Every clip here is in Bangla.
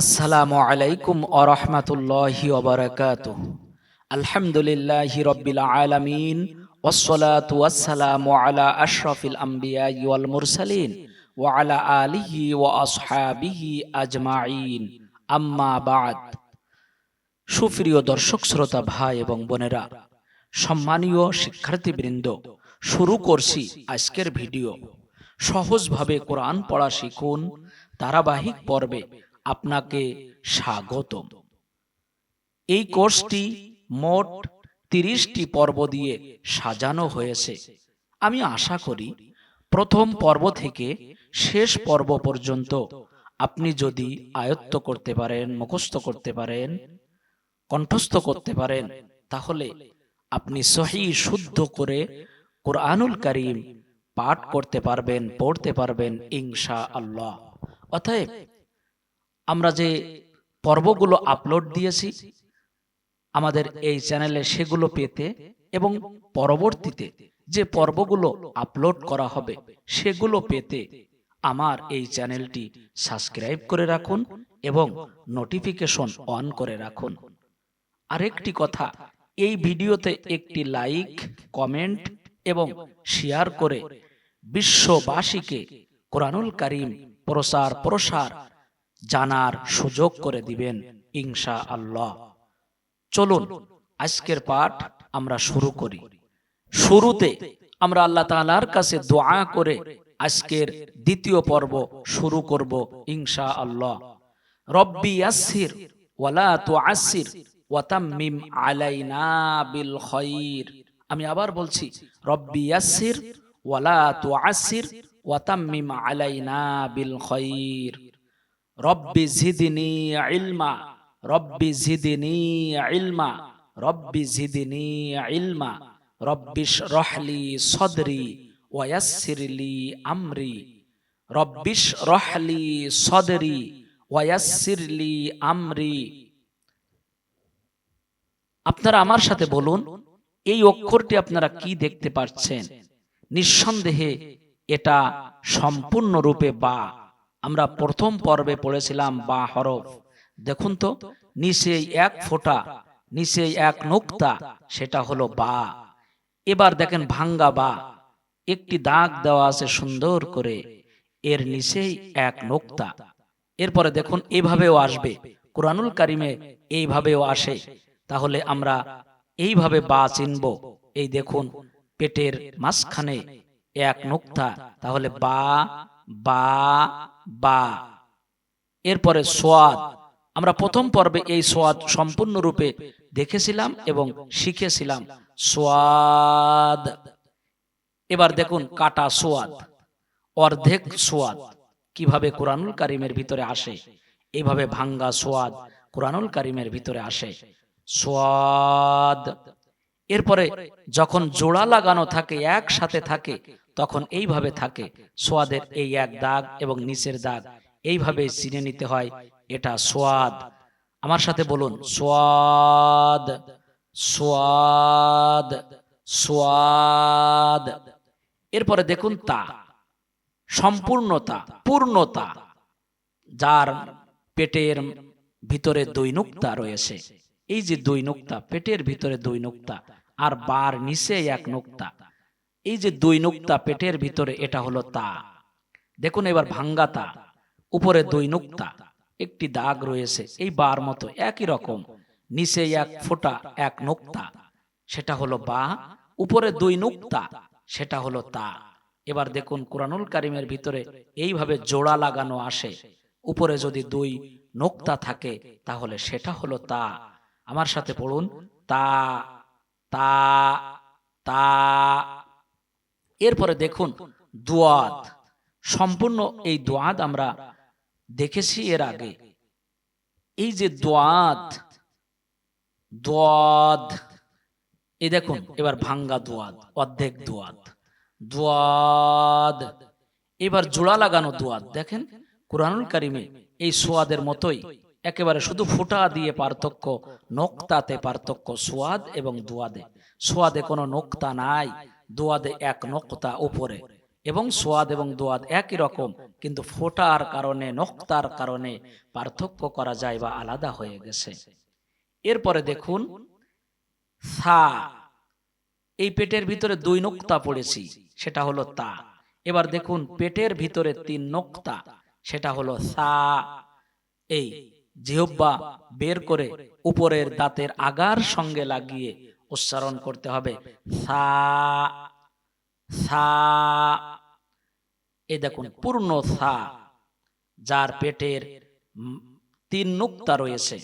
আসসালামু আলাইকুম আরহামাতুল্লাহি ওবারাকাত আলহামদুলিল্লাহি রব্বিল আলামিন, ওয়াসসালাতু ওয়াসসালামু আলা আশরাফিল আমবিয়া ওয়াল মুরসালিন, ওয়া আলা আলিহি ওয়া আসহাবিহি আজমাইন। আম্মা বাদ। সুপ্রিয় দর্শক, শ্রোতা, ভাই এবং বোনেরা, সম্মানীয় শিক্ষার্থীবৃন্দ, শুরু করছি আজকের ভিডিও। সহজভাবে কোরআন পড়া শিখুন। ধারাবাহিক পর্বে আপনাকে স্বাগতম। এই কোর্সটি মোট তিরিশটি পর্ব দিয়ে সাজানো হয়েছে। আমি আশা করি প্রথম পর্ব থেকে শেষ পর্ব পর্যন্ত আপনি যদি আয়ত্ত করতে পারেন, মুখস্থ করতে পারেন, কণ্ঠস্থ করতে পারেন, তাহলে আপনি সহি শুদ্ধ করে কোরআনুল করিম পাঠ করতে পারবেন, পড়তে পারবেন ইনশা আল্লাহ অতএব আমরা যে পর্বগুলো আপলোড দিয়েছি, আমাদের এই চ্যানেলে সেগুলো পেতে এবং পরবর্তীতে যে পর্বগুলো আপলোড করা হবে, সেগুলো পেতে আমার এই চ্যানেলটি সাবস্ক্রাইব করে রাখুন এবং নোটিফিকেশন অন করে রাখুন। আরেকটি কথা, এই ভিডিওতে একটি লাইক কমেন্ট এবং শেয়ার করে বিশ্ববাসীকে কোরআনুল করিম প্রসার প্রসার জানার সুযোগ করে দিবেন ইনশা আল্লাহ চলুন, আজকের পাঠ আমরা শুরু করি। শুরুতে আমরা আল্লাহ তাআলার কাছে দোয়া করে আজকের দ্বিতীয় পর্ব শুরু করব ইনশা আল্লাহ রব্বি ইয়াসির ওয়ালা তুআসির ওয়াতাম্মিম আলাইনা বিল খায়র আমি আবার বলছি, রব্বি ইয়াসির ওয়ালা তুআসির ওয়াতাম্মিম আলাইনা বিল খায়র রব্বি জিদনি ইলমা, রব্বি জিদনি ইলমা, রব্বি জিদনি ইলমা রব্বিশ রহলি সদরি ওয়াসিরলি আমরি রব্বিশ রহলি সদরি ওয়াসিরলি আমরি। আপনারা আমার সাথে বলুন, এই অক্ষরটি আপনারা কি দেখতে পাচ্ছেন? নিঃসন্দেহে এটা সম্পূর্ণরূপে বা। আমরা প্রথম পর্বে পড়েছিলাম বা হরফ। দেখুন তো নিচে এক ফোঁটা নিচে এক নোক্তা, সেটা হলো বা। এবার দেখেন ভাঙ্গা বা। একটি দাগ দেওয়া আছে সুন্দর করে, এর নিচেই এক নোক্তা। এরপরে দেখুন, এভাবেও আসবে। কোরআনুল কারিমে এইভাবেও আসে। তাহলে আমরা এইভাবে বা চিনব। এই দেখুন, পেটের মাঝখানে এক নোক্তা। তাহলে বা বা বা এরপরে সোয়াদ। আমরা প্রথম পর্বে এই সোয়াদ সম্পূর্ণরূপে দেখেছিলাম এবং শিখেছিলাম। সোয়াদ। এবার দেখুন কাটা সোয়াদ। অর্ধেক সোয়াদ। কীভাবে কোরআনুল কারিমের ভিতরে আসে? এইভাবে ভাঙ্গা সোয়াদ কোরআনুল কারিমের ভিতরে আসে। সোয়াদ। এরপরে যখন জোড়া লাগানো থাকে, একসাথে থাকে তখন এইভাবে থাকে। সোয়াদের এই এক দাগ এবং নিচের দাগ এইভাবে চিনে নিতে হয়। এটা সোয়াদ। আমার সাথে বলুন, সোয়াদ সোয়াদ সোয়াদ। এরপরে দেখুন তা। সম্পূর্ণতা, পূর্ণতা, যার পেটের ভিতরে দুই নুক্তা রয়েছে। এই যে দুই নুক্তা পেটের ভিতরে দুই নুক্তা আর বার নিচে এক নুক্তা। এই যে দুই নুক্তা পেটের ভিতরে, এটা হলো তা। দেখুন এবার ভাঙ্গা তা। উপরে দুই নুক্তা, একটি দাগ রয়েছে, এই বার মতো একই রকম। নিচে এক ফোঁটা, এক নুক্তা, সেটা হলো বা। উপরে দুই নুক্তা, সেটা হলো তা। এবার দেখুন কোরআনুল কারিমের ভিতরে এইভাবে জোড়া লাগানো আসে। উপরে যদি দুই নোক্তা থাকে, তাহলে সেটা হলো তা। আমার সাথে পড়ুন, তা তা তা এরপরে দেখুন দোয়াদ সম্পূর্ণ এই দোয়াদ আমরা দেখেছি এর আগে। এই যে দোয়াদ দোয়াদ এই দেখুন, এবার ভাঙ্গা দোয়াদ অর্ধেক দোয়াদ দোয়াদ এবার জোড়া লাগানো দোয়াদ দেখেন, কোরআনুল কারিমে এই সোয়াদের মতোই একেবারে শুধু ফুটা দিয়ে পার্থক্য, নোক্তাতে পার্থক্য সোয়াদ এবং দোয়াদে। সোয়াদে কোনো নোক্তা নাই। দোয়াদে এক নোক্তা উপরে এবং সোয়াদ এবং দোয়াদ একই রকম, কিন্তু ফোটার কারণে, নক্তার কারণে পার্থক্য করা যায় বা আলাদা হয়ে গেছে। এরপরে দেখুন, সা, এই পেটের ভিতরে দুই নোক্তা পড়েছি, সেটা হলো তা। এবার দেখুন, পেটের ভিতরে তিন নোক্তা, সেটা হলো সা, এই জিহব্বা বের করে উপরের দাঁতের আগার সঙ্গে লাগিয়ে উচ্চারণ করতে হবে। সা সা এই দেখুন পূর্ণ সা যার পেটের তিন নুক্তা রয়েছে।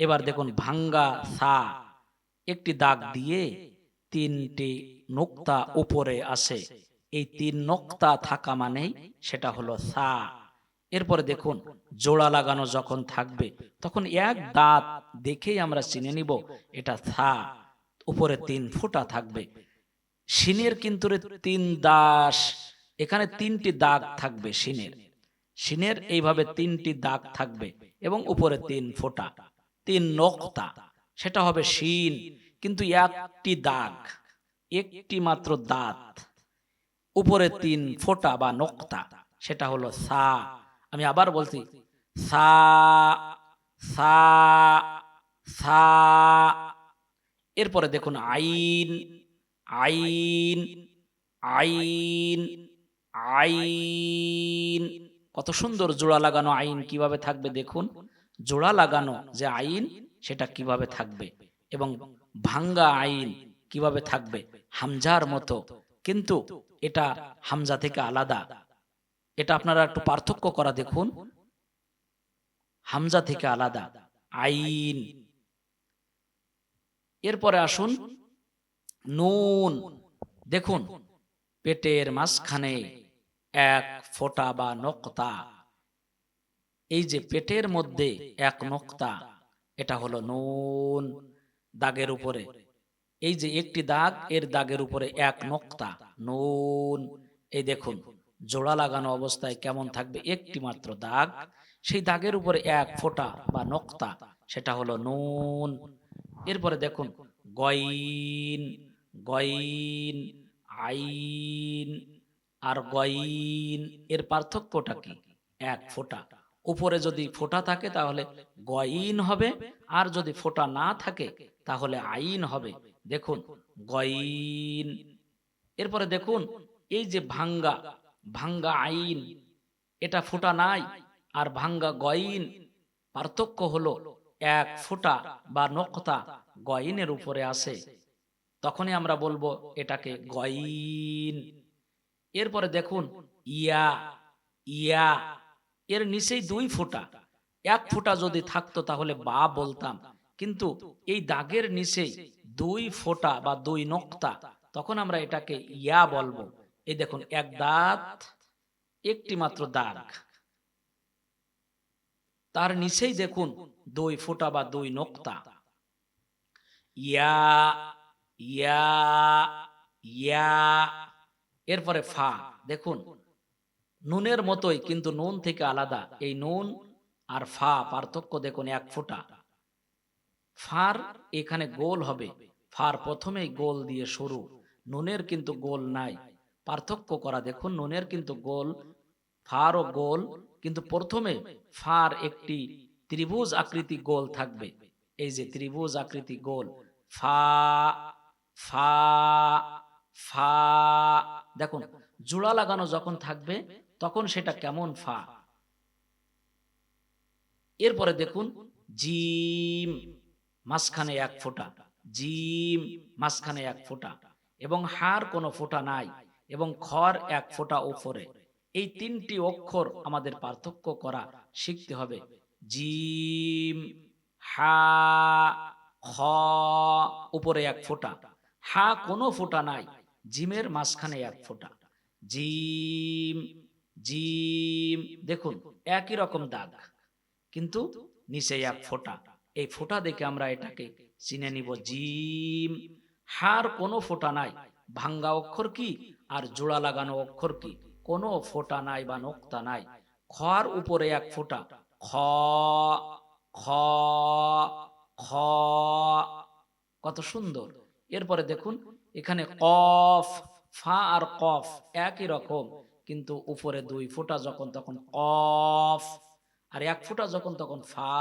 এবার দেখুন ভাঙ্গা সা একটি দাগ দিয়ে তিনটি নোক্তা উপরে আসে। এই তিন নোক্তা থাকা মানেই সেটা হলো সা। এরপরে দেখুন জোড়া লাগানো যখন থাকবে তখন এক দাঁত দেখেই আমরা চিনে নিব এটা সা। উপরে তিন ফুটা থাকবে। সিনের কিন্তু তিন দাস, এখানে তিনটি দাগ থাকবে সিনের সিনের এইভাবে তিনটি দাগ থাকবে এবং উপরে তিন ফোঁটা, তিন নক্তা, সেটা হবে শিন, কিন্তু একটি দাগ, একটি মাত্র দাঁত। উপরে তিন ফোঁটা বা নক্তা, সেটা হলো সা। আমি আবার বলছি, সা সা সা এরপরে দেখুন আইন আইন আইন আইন। কত সুন্দর জোড়া লাগানো আইন কীভাবে থাকবে দেখুন। জোড়া লাগানো যে আইন, সেটা কীভাবে থাকবে? এবং ভাঙ্গা আইন কীভাবে থাকবে? হামজার মতো। কিন্তু এটা হামজা থেকে আলাদা। এটা আপনারা একটু পার্থক্য করা দেখুন। হামজা থেকে আলাদা। আইন এরপরে আসুন। নুন। দেখুন, পেটের মাঝখানে এক ফোঁটা বা নক্তা। এই যে পেটের মধ্যে এক নক্তা, এটা হলো নুন দাগের উপরে। এই যে একটি দাগ, এর দাগের উপরে এক নক্তা, নুন। এই দেখুন, জোড়া লাগানো অবস্থায় কেমন থাকবে? একটি মাত্র দাগ। সেই দাগের উপরে এক ফোঁটা বা নক্তা, সেটা হলো নুন। এরপরে দেখুন গইন গইন আইন আর গইন এর পার্থক্যটা কি? এক ফোঁটা। উপরে যদি ফোঁটা থাকে তাহলে গইন হবে, আর যদি ফোঁটা না থাকে তাহলে আইন হবে। দেখুন গইন এরপরে দেখুন, এই যে ভাঙ্গা ভাঙ্গা আইন, এটা ফোঁটা নাই আর ভাঙ্গা গইন পার্থক্য হলো এক ফোঁটা বা নকতা গইনের উপরে আসে তখনই আমরা বলব, এটাকে গইন এরপরে দেখুন, ইয়া ইয়া, এর নিচেই দুই ফোঁটা। এক ফোঁটা যদি থাকতো তাহলে বা বলতাম, কিন্তু এই দাগের নিচেই দুই ফোঁটা বা দুই নক্তা, তখন আমরা এটাকে ইয়া বলব। এই দেখুন, এক দাঁত, একটি মাত্র দাগ। তার নিচেই দেখুন দুই ফোঁটা বা দুই নক্তা। ইয়া ইয়া ইয়া, এরপরে ফা। দেখুন, নুনের মতোই কিন্তু নুন থেকে আলাদা। এই নুন আর ফা পার্থক্য দেখুন এক ফোঁটা। ফার এখানে গোল হবে। ফার প্রথমেই গোল দিয়ে শুরু। নুনের কিন্তু গোল নাই। পার্থক্য করা, দেখুন, নুনের কিন্তু গোল, ফারও গোল, কিন্তু প্রথমে ফার একটি ত্রিভুজ আকৃতি গোল থাকবে। এই যে ত্রিভুজ আকৃতি গোল। ফা ফা ফা। দেখুন, জোড়া লাগানো যখন থাকবে, তখন সেটা কেমন ফা? এরপরে দেখুন, জিম, মাঝখানে এক ফোঁটা। জিম, মাঝখানে এক ফোঁটা। এবং হার কোনো ফোঁটা নাই, এবং খর এক ফোঁটা উপরে এই তিনটি অক্ষর আমাদের পার্থক্য করা শিখতে হবে। জিম, হা, খ, উপরে এক ফোঁটা। হা কোনো ফোঁটা নাই, জিমের মাঝখানে এক ফোঁটা। জিম জিম, দেখুন, একই রকম দাগ, কিন্তু নিচে এক ফোঁটা। এই ফোঁটা দেখে আমরা এটাকে চিনে নিব জিম। হার কোনো ফোঁটা নাই, ভাঙ্গা অক্ষর কি আর জোড়া লাগানো অক্ষর কি? কোনো ফোঁটা নাই বা নোক্তা নাই, খর উপরে এক ফোঁটা খ খ খ। কত সুন্দর। এরপরে দেখুন, এখানে কফ, ফা আর কফ একই রকম, কিন্তু উপরে দুই ফোঁটা যখন তখন কফ, আর এক ফোঁটা যখন তখন ফা,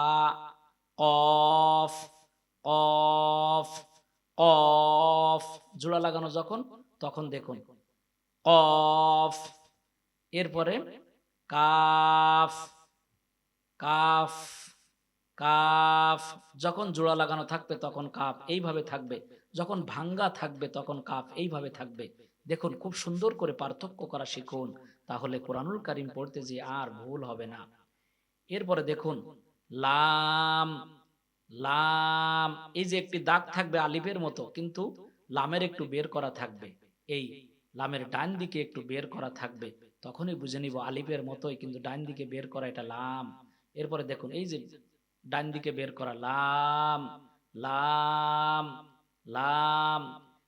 কফ কফ কফ। জোড়া লাগানো যখন, তখন দেখুন, কফ। এরপরে কাফ কাফ কাফ, যখন জোড়া লাগানো থাকবে তখন কাফ, এইভাবে থাকবে। যখন ভাঙ্গা থাকবে তখন কাফ, এইভাবে থাকবে। দেখুন, খুব সুন্দর করে পার্থক্য করা শিখুন। তাহলে কোরআনুল কারিম পড়তে যে আর ভুল হবে না। এরপরে দেখুন, লাম লাম, এই যে একটি দাগ থাকবে আলিফের মতো, কিন্তু লামের একটু বের করা থাকবে। এই লামের ডান দিকে একটু বের করা থাকবে। তখনই বুঝে নিব আলিফের মতোই, কিন্তু ডান দিকে বের করা এটা লাম। এরপরে দেখুন, এই যে ডান দিকে বের করা, লাম লাম লাম,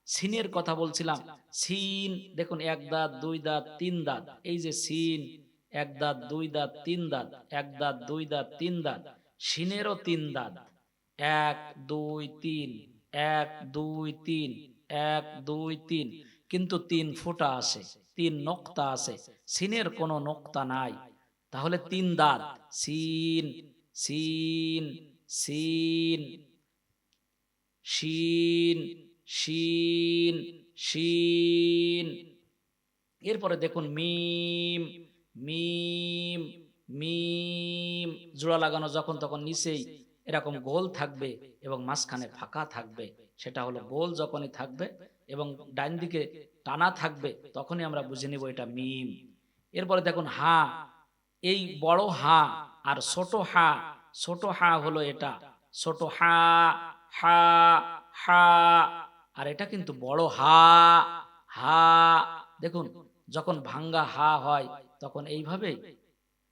সিনের কথা বলছিলাম, সিন, দেখুন, এক দাঁত, দুই দাঁত, তিন দাঁত, এই যে সিন, এক দাঁত, দুই দাঁত, তিন দাঁত, এক দাঁত, দুই দাঁত, তিন দাঁত, সিনেরও তিন দাঁত, এক, দুই, তিন, এক, দুই, তিন, এক, দুই, তিন, কিন্তু তিন ফোঁটা আছে, তিন নক্তা আছে, সিনের কোনো নক্তা নাই তাহলে তিন দাঁত। সিন সিন সিন শিন শিন শিন এরপরে দেখুন মিম মিম মিম। জোড়া লাগানো যখন তখন নিচেই এরকম গোল থাকবে এবং মাঝখানে ফাঁকা থাকবে। সেটা হলো গোল যখনই থাকবে এবং ডান দিকে টানা থাকবে তখনই আমরা বুঝে নিব এটা মিম। এরপরে দেখুন হা এই বড় হা আর ছোট হা ছোট হা হলো এটা। ছোট হা হা হা, আর এটা কিন্তু বড় হা হা। দেখুন, যখন ভাঙ্গা হা হয়, তখন এইভাবেই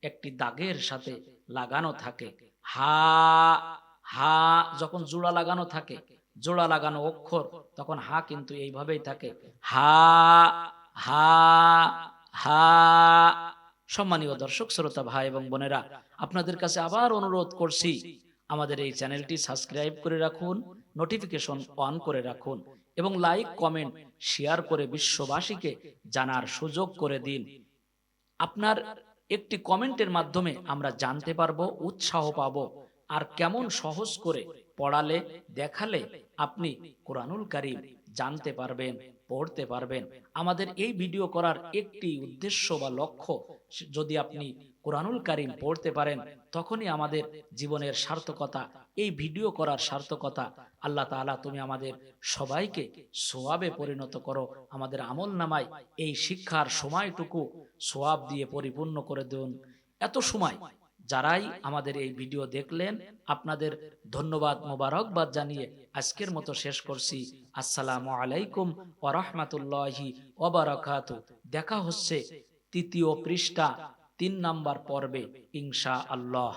একটি দাগের সাথে লাগানো থাকে। হা হা, যখন জোড়া লাগানো থাকে, জোড়া লাগানো অক্ষর, তখন হা কিন্তু এইভাবেই থাকে। হা হা হা সম্মানীয় দর্শক, শ্রোতা ভাই এবং বোনেরা, আপনাদের কাছে আবার অনুরোধ করছি, আমাদের এই চ্যানেলটি সাবস্ক্রাইব করে রাখুন, নোটিফিকেশন অন করে রাখুন এবং লাইক, কমেন্ট, শেয়ার করে বিশ্ববাসীকে জানার সুযোগ করে দিন। আপনার একটি কমেন্টের মাধ্যমে আমরা জানতে পারব, উৎসাহ পাব আর কেমন সহজ করে পড়ালে, দেখালে আপনি কোরআনুল কারিম জানতে পারবেন, পড়তে পারবেন। আমাদের এই ভিডিও করার একটি উদ্দেশ্য বা লক্ষ্য যদি আপনি কোরআনুল কারিম পড়তে পারেন, তখনই আমাদের জীবনের সার্থকতা, এই ভিডিও করার সার্থকতা, আল্লাহ তাআলা তুমি আমাদের সবাইকে সোয়াবে পরিণত করো। আমাদের আমল নামায় এই শিক্ষার সময়টুকু সোয়াব দিয়ে পরিপূর্ণ করে দেন। এত সময় যারাই আমাদের এই ভিডিও দেখলেন, আপনাদের ধন্যবাদ মোবারকবাদ জানিয়ে আজকের মতো শেষ করছি। আসসালামু আলাইকুম ওয়া রাহমাতুল্লাহি ওয়া বারাকাতু। দেখা হচ্ছে তৃতীয় পৃষ্ঠা তিন নাম্বার পর্বে ইনশা আল্লাহ